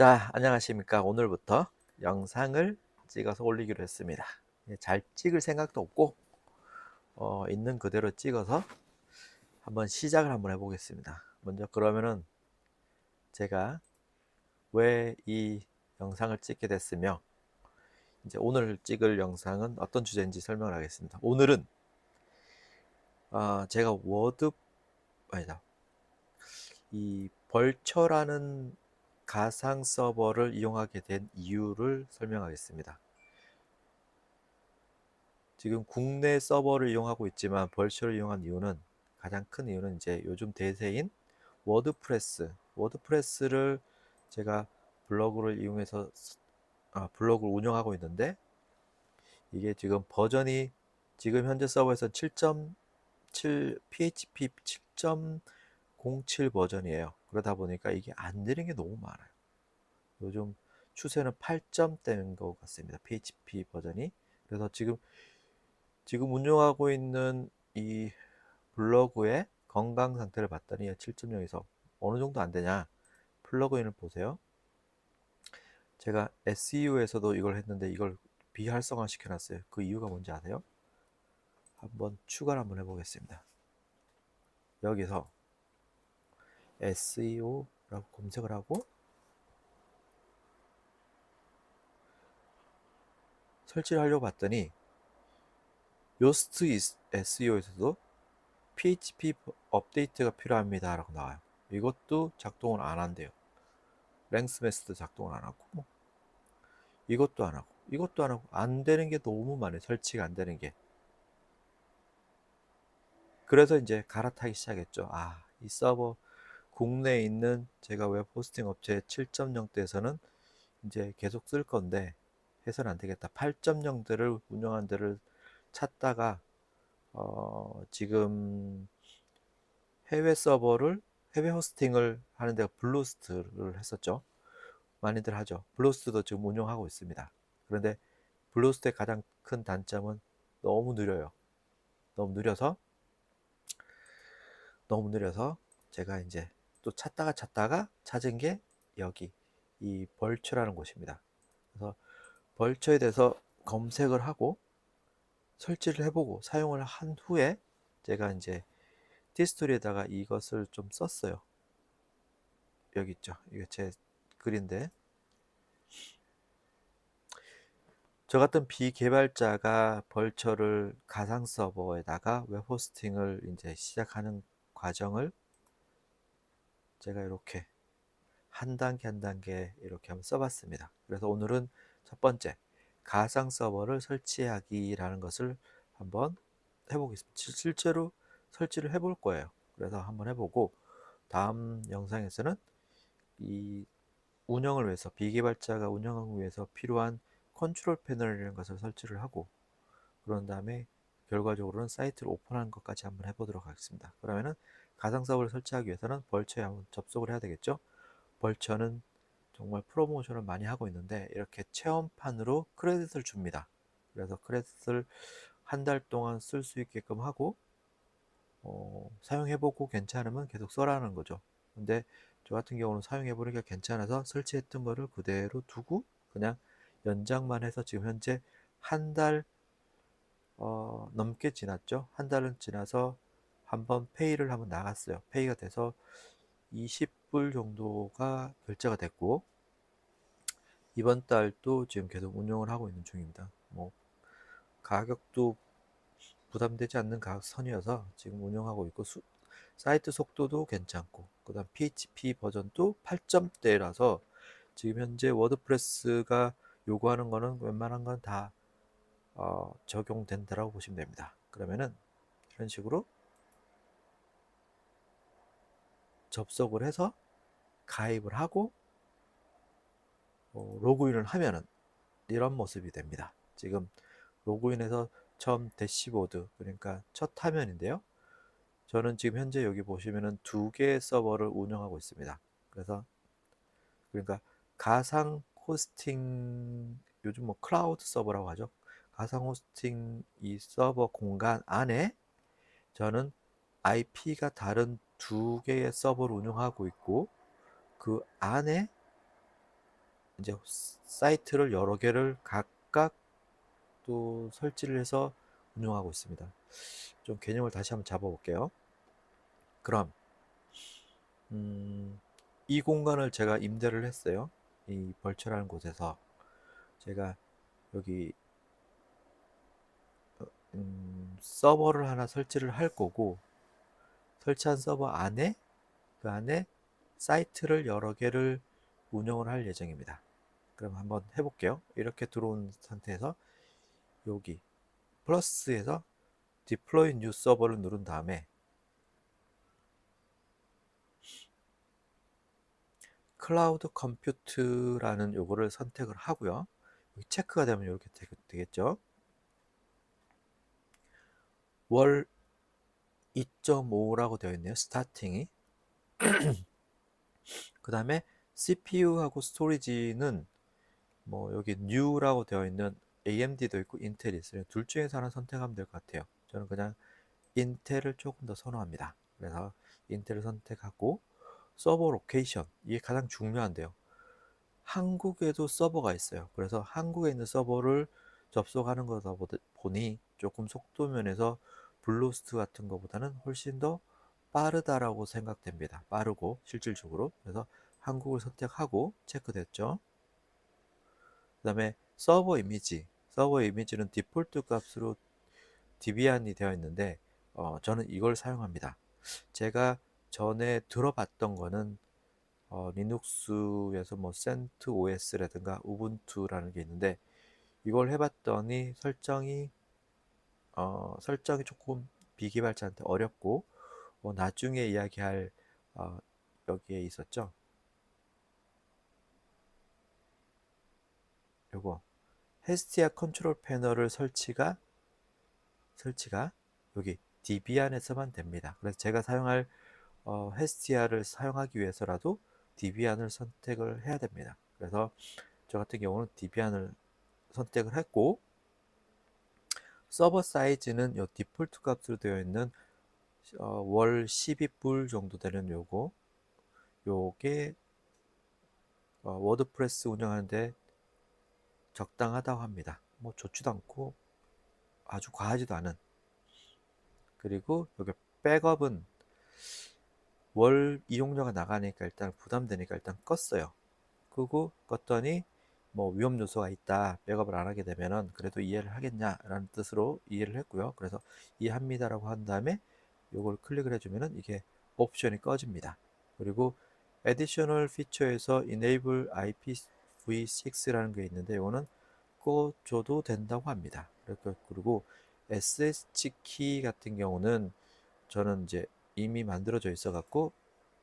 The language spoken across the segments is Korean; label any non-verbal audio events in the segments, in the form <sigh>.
자, 안녕하십니까. 오늘부터 영상을 찍어서 올리기로 했습니다. 예, 잘 찍을 생각도 없고, 어, 있는 그대로 찍어서 한번 시작을 한번 해보겠습니다. 먼저 그러면은 제가 왜 이 영상을 찍게 됐으며, 이제 오늘 찍을 영상은 어떤 주제인지 설명을 하겠습니다. 오늘은, 어, 제가 워드, 아니다. 이 벌처라는 가상 서버를 이용하게 된 이유를 설명하겠습니다. 지금 국내 서버를 이용하고 있지만 벌처를 이용한 이유는 가장 큰 이유는 이제 요즘 대세인 워드프레스, 워드프레스를 제가 블로그를 이용해서 아, 블로그를 운영하고 있는데 이게 지금 버전이 지금 현재 서버에서 7.7 PHP 7.07 버전이에요. 그러다 보니까 이게 안 되는 게 너무 많아요. 요즘 추세는 8점대인 것 같습니다. PHP 버전이. 그래서 지금 지금 운영하고 있는 이 블로그의 건강 상태를 봤더니 7.0에서 어느 정도 안 되냐? 플러그인을 보세요. 제가 SEO에서도 이걸 했는데 이걸 비활성화 시켜놨어요. 그 이유가 뭔지 아세요? 한번 추가를 한번 해보겠습니다. 여기서 SEO라고 검색을 하고 설치를 하려고 봤더니 요스트 SEO에서도 PHP 업데이트가 필요합니다 라고 나와요. 이것도 작동을 안 한대요. 랭스메스도 작동을 안 하고 뭐 이것도 안 하고 이것도 안 하고 안 되는 게 너무 많아요. 설치가 안 되는 게. 그래서 이제 갈아타기 시작했죠. 아이 서버 국내에 있는 제가 웹 호스팅 업체 7.0대에서는 이제 계속 쓸 건데 해서는 안 되겠다. 8.0대를 운영한 데를 찾다가 어, 지금 해외 서버를 해외 호스팅을 하는 데가 블루스트를 했었죠. 많이들 하죠. 블루스트도 지금 운영하고 있습니다. 그런데 블루스트의 가장 큰 단점은 너무 느려요. 너무 느려서 너무 느려서 제가 이제 또 찾다가 찾다가 찾은 게 여기 이 벌처라는 곳입니다. 그래서 벌처에 대해서 검색을 하고 설치를 해보고 사용을 한 후에 제가 이제 디스토리에다가 이것을 좀 썼어요. 여기 있죠. 이게 제 글인데 저 같은 비개발자가 벌처를 가상 서버에다가 웹 호스팅을 이제 시작하는 과정을 제가 이렇게 한 단계 한 단계 이렇게 한번 써봤습니다. 그래서 오늘은 첫 번째, 가상 서버를 설치하기라는 것을 한번 해보겠습니다. 실제로 설치를 해볼 거예요. 그래서 한번 해보고 다음 영상에서는 이 운영을 위해서 비개발자가 운영하기 위해서 필요한 컨트롤 패널이라는 것을 설치를 하고 그런 다음에 결과적으로는 사이트를 오픈하는 것까지 한번 해보도록 하겠습니다. 그러면은 가상 서버를 설치하기 위해서는 벌처에 한번 접속을 해야 되겠죠. 벌처는 정말 프로모션을 많이 하고 있는데 이렇게 체험판으로 크레딧을 줍니다. 그래서 크레딧을 한 달 동안 쓸 수 있게끔 하고 어, 사용해보고 괜찮으면 계속 써라는 거죠. 근데 저 같은 경우는 사용해보니까 괜찮아서 설치했던 거를 그대로 두고 그냥 연장만 해서 지금 현재 한달 어, 넘게 지났죠. 한 달은 지나서 한번 페이를 한번 나갔어요. 페이가 돼서 20불 정도가 결제가 됐고 이번 달도 지금 계속 운영을 하고 있는 중입니다. 뭐 가격도 부담되지 않는 가격 선이어서 지금 운영하고 있고 수, 사이트 속도도 괜찮고 그다음 PHP 버전도 8점대라서 지금 현재 워드프레스가 요구하는 거는 웬만한 건다 어, 적용된다라고 보시면 됩니다. 그러면은 이런 식으로 접속을 해서 가입을 하고 어, 로그인을 하면은 이런 모습이 됩니다. 지금 로그인해서 처음 대시보드 그러니까 첫 화면인데요. 저는 지금 현재 여기 보시면은 두 개의 서버를 운영하고 있습니다. 그래서 그러니까 가상 호스팅 요즘 뭐 클라우드 서버라고 하죠. 가상 호스팅 이 서버 공간 안에 저는 IP가 다른 두 개의 서버를 운영하고 있고 그 안에 이제 사이트를 여러 개를 각각 또 설치를 해서 운영하고 있습니다. 좀 개념을 다시 한번 잡아볼게요. 그럼 음, 이 공간을 제가 임대를 했어요. 이 벌처라는 곳에서 제가 여기 어, 음, 서버를 하나 설치를 할 거고 설치한 서버 안에 그 안에 사이트를 여러 개를 운영을 할 예정입니다. 그럼 한번 해볼게요. 이렇게 들어온 상태에서 여기 플러스에서 deploy new 서버를 누른 다음에 클라우드 컴퓨트라는 요거를 선택을 하고요. 체크가 되면 이렇게 되겠죠. 월 2.5라고 되어 있네요. 스타팅이. <clears throat> 그 다음에 CPU하고 스토리지는 뭐 여기 new라고 되어 있는 AMD도 있고 인텔이 있어요. 둘 중에서 하나 선택하면 될 것 같아요. 저는 그냥 인텔을 조금 더 선호합니다. 그래서 인텔을 선택하고 서버 로케이션 이게 가장 중요한데요. 한국에도 서버가 있어요. 그래서 한국에 있는 서버를 접속하는 거다 보니 조금 속도 면에서 블루스트 같은 것보다는 훨씬 더 빠르다라고 생각됩니다. 빠르고 실질적으로 그래서 한국을 선택하고 체크됐죠. 그 다음에 서버 이미지 서버 이미지는 디폴트 값으로 디비안이 되어 있는데 어, 저는 이걸 사용합니다. 제가 전에 들어봤던 거는 어, 리눅스에서 뭐 센트 OS라든가 우분투라는 게 있는데 이걸 해봤더니 설정이 어, 설정이 조금 비개발자한테 어렵고 어, 나중에 이야기할 어, 여기에 있었죠. 요거 헤스티아 컨트롤 패널을 설치가 설치가 여기 디비안에서만 됩니다. 그래서 제가 사용할 어, 헤스티아를 사용하기 위해서라도 디비안을 선택을 해야 됩니다. 그래서 저 같은 경우는 디비안을 선택을 했고 서버 사이즈는 요 디폴트 값으로 되어 있는 어, 월 12불 정도 되는 요거 요게 어, 워드프레스 운영하는데 적당하다고 합니다. 뭐 좋지도 않고 아주 과하지도 않은 그리고 여기 백업은 월 이용료가 나가니까 일단 부담되니까 일단 껐어요. 끄고 껐더니 뭐 위험 요소가 있다. 백업을 안 하게 되면은 그래도 이해를 하겠냐라는 뜻으로 이해를 했고요. 그래서 이해합니다라고 한 다음에 이걸 클릭을 해주면은 이게 옵션이 꺼집니다. 그리고 additional feature에서 enable IPv6라는 게 있는데 이거는 꺼줘도 된다고 합니다. 그리고 SSH 키 같은 경우는 저는 이제 이미 만들어져 있어 갖고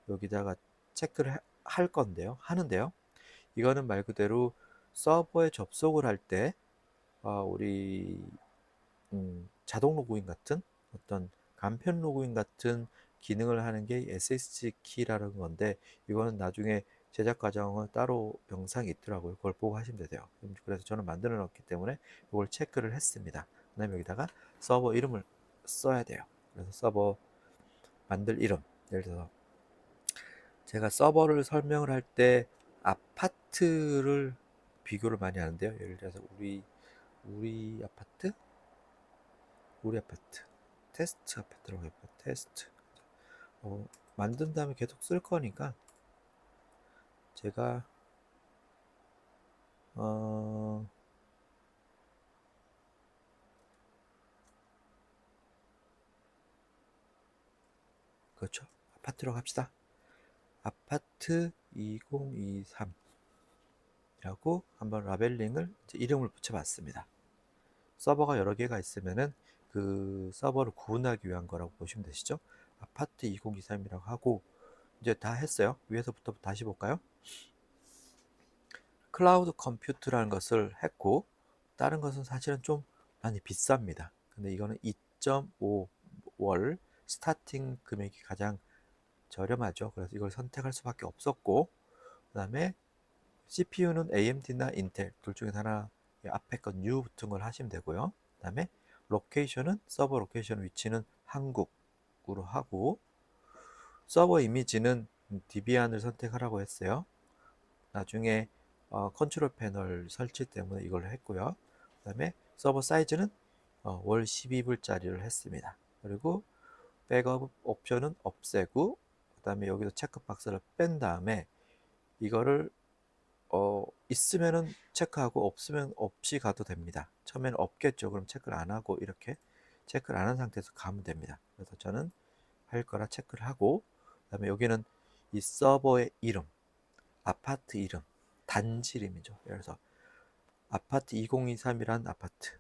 여기다가 체크를 할 건데요. 하는데요. 이거는 말 그대로 서버에 접속을 할때 어, 우리 음, 자동 로그인 같은 어떤 간편 로그인 같은 기능을 하는 게 SSH 키라는 건데 이거는 나중에 제작 과정은 따로 영상이 있더라고요. 그걸 보고 하시면 돼요. 그래서 저는 만들어 놨기 때문에 이걸 체크를 했습니다. 그 다음에 여기다가 서버 이름을 써야 돼요. 그래서 서버 만들 이름 예를 들어서 제가 서버를 설명을 할 때 아파트를 비교를 많이 하는데요. 예를 들어서 우리 우리 아파트 우리 아파트 테스트 아파트라고 해볼까 테스트 어, 만든 다음에 계속 쓸 거니까 제가 어, 그렇죠. 아파트로 갑시다. 아파트 2023이 라고 한번 라벨링을 이름을 붙여봤습니다. 서버가 여러 개가 있으면은 그 서버를 구분하기 위한 거라고 보시면 되시죠. 아파트 2023이라고 하고 이제 다 했어요. 위에서부터 다시 볼까요? 클라우드 컴퓨트라는 것을 했고 다른 것은 사실은 좀 많이 비쌉니다. 근데 이거는 2.5월 스타팅 금액이 가장 저렴하죠. 그래서 이걸 선택할 수밖에 없었고 그 다음에 CPU는 AMD나 인텔 둘 중에 하나 앞에 건 new 붙은 걸 하시면 되고요. 그 다음에 로케이션은 서버 로케이션 위치는 한국으로 하고 서버 이미지는 디비안을 선택하라고 했어요. 나중에 어, 컨트롤 패널 설치 때문에 이걸 했고요. 그 다음에 서버 사이즈는 어, 월 12불짜리를 했습니다. 그리고 백업 옵션은 없애고 그 다음에 여기서 체크박스를 뺀 다음에 이거를 어, 있으면은 체크하고 없으면 없이 가도 됩니다. 처음에는 없겠죠. 그럼 체크를 안 하고 이렇게 체크를 안 한 상태에서 가면 됩니다. 그래서 저는 할 거라 체크를 하고 그다음에 여기는 이 서버의 이름, 아파트 이름, 단지 이름이죠. 그래서 아파트 2023이란 아파트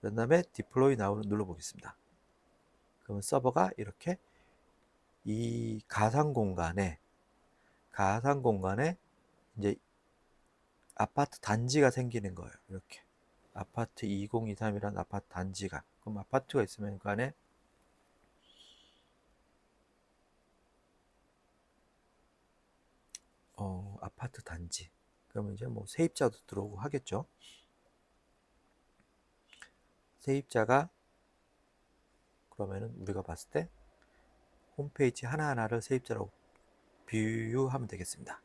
그 다음에 디플로이 나오는 눌러보겠습니다. 그러면 서버가 이렇게 이 가상 공간에 가상 공간에 이제 아파트 단지가 생기는 거예요. 이렇게 아파트 2023이라는 아파트 단지가 그럼 아파트가 있으면 그 안에 어, 아파트 단지 그러면 이제 뭐 세입자도 들어오고 하겠죠. 세입자가 그러면은 우리가 봤을 때 홈페이지 하나하나를 세입자로 비유하면 되겠습니다.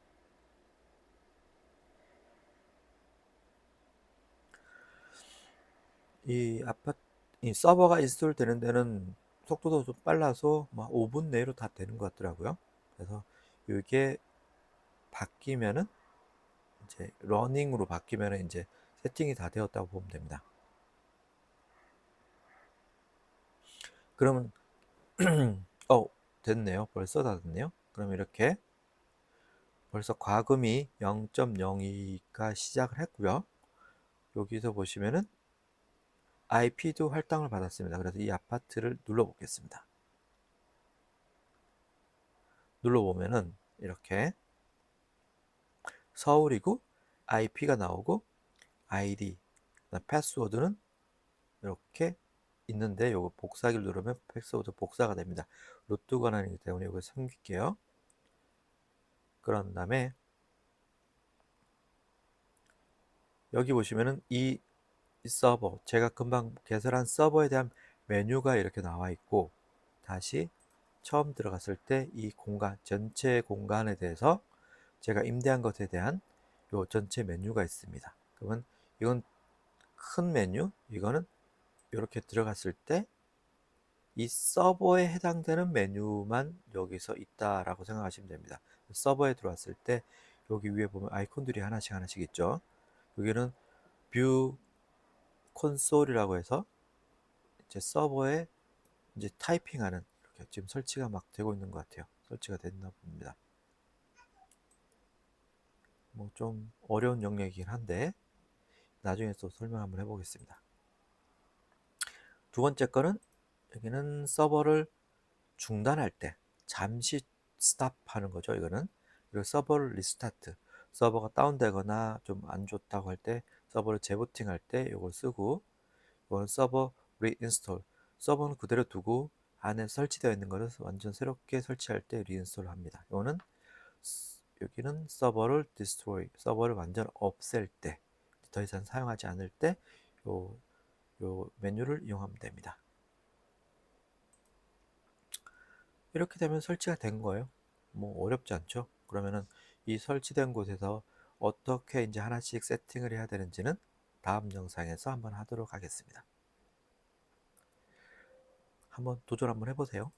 이 아파트 이 서버가 인스톨 되는 데는 속도도 좀 빨라서 막 5분 내로 다 되는 것 같더라고요. 그래서 이게 바뀌면은 이제 러닝으로 바뀌면은 이제 세팅이 다 되었다고 보면 됩니다. 그러면 <clears throat> 어 됐네요. 벌써 다 됐네요. 그럼 이렇게 벌써 과금이 0.02가 시작을 했고요. 여기서 보시면은 IP도 할당을 받았습니다. 그래서 이 아파트를 눌러 보겠습니다. 눌러 보면은 이렇게 서울이고 IP가 나오고 ID, 패스워드는 이렇게 있는데 요거 복사기를 누르면 패스워드 복사가 됩니다. 로또 권한이기 때문에 이걸 숨길게요. 그런 다음에 여기 보시면은 이 서버 제가 금방 개설한 서버에 대한 메뉴가 이렇게 나와 있고 다시 처음 들어갔을 때 이 공간 전체 공간에 대해서 제가 임대한 것에 대한 요 전체 메뉴가 있습니다. 그러면 이건 큰 메뉴 이거는 이렇게 들어갔을 때 이 서버에 해당되는 메뉴만 여기서 있다라고 생각하시면 됩니다. 서버에 들어왔을 때 여기 위에 보면 아이콘들이 하나씩 하나씩 있죠. 여기는 뷰 콘솔이라고 해서 이제 서버에 이제 타이핑하는 이렇게 지금 설치가 막 되고 있는 것 같아요. 설치가 됐나 봅니다. 뭐 좀 어려운 영역이긴 한데 나중에 또 설명 한번 해보겠습니다. 두 번째 거는 여기는 서버를 중단할 때 잠시 스탑하는 거죠. 이거는 그리고 서버를 리스타트 서버가 다운되거나 좀 안 좋다고 할 때 서버를 재부팅할 때 이걸 쓰고 이건 서버 리인스톨 서버는 그대로 두고 안에 설치되어 있는 것을 완전 새롭게 설치할 때 리인스톨 합니다. 이거는 여기는 서버를 디스트로이 서버를 완전 없앨 때 더 이상 사용하지 않을 때 요, 요 메뉴를 이용하면 됩니다. 이렇게 되면 설치가 된 거예요. 뭐 어렵지 않죠? 그러면은 이 설치된 곳에서 어떻게 이제 하나씩 세팅을 해야 되는지는 다음 영상에서 한번 하도록 하겠습니다. 한번 도전 한번 해보세요.